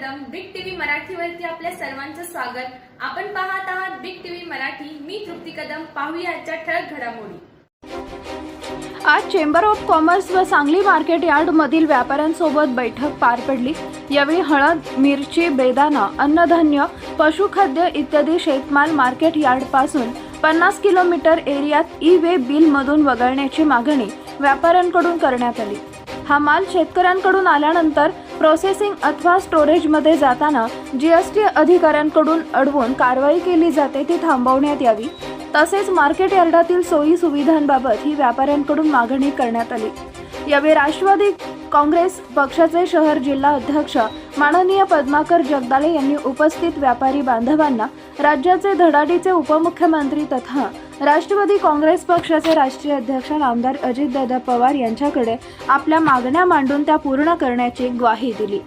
मराठीवरती आपल्या सर्वांचं स्वागत. आपण पाहत आहात बिग टीव्ही मराठी. मी तृप्ती कदम. पाहूया आजच्या ठळक घडामोडी. आज चेंबर ऑफ कॉमर्स व सांगली मार्केट यार्डमधील व्यापाऱ्यांसोबत बैठक पार पडली. यावेळी हळद मिरची बेदाना अन्नधान्य पशुखाद्य इत्यादी शेतमाल मार्केट यार्डपासून पन्नास किलोमीटर एरियात ई वे बिलमधून वगळण्याची मागणी व्यापाऱ्यांकडून करण्यात आली. हा माल शेतकऱ्यांकडून आल्यानंतर प्रोसेसिंग अथवा स्टोरेजमध्ये जाताना जी एस टी अधिकाऱ्यांकडून अडवून कारवाई केली जाते ती थांबवण्यात यावी. तसेच मार्केट यार्डातील सोयी सुविधांबाबत ही व्यापाऱ्यांकडून मागणी करण्यात आली. यावेळी राष्ट्रवादी काँग्रेस पक्षाचे शहर जिल्हा अध्यक्ष माननीय पद्माकर जगदाले यांनी उपस्थित व्यापारी बांधवांना राज्याचे धडाडीचे उपमुख्यमंत्री तथा राष्ट्रवादी काँग्रेस पक्षाचे राष्ट्रीय अध्यक्ष आमदार अजितदादा पवार यांच्याकडे आपल्या मागण्या मांडून त्या पूर्ण करण्याची ग्वाही दिली.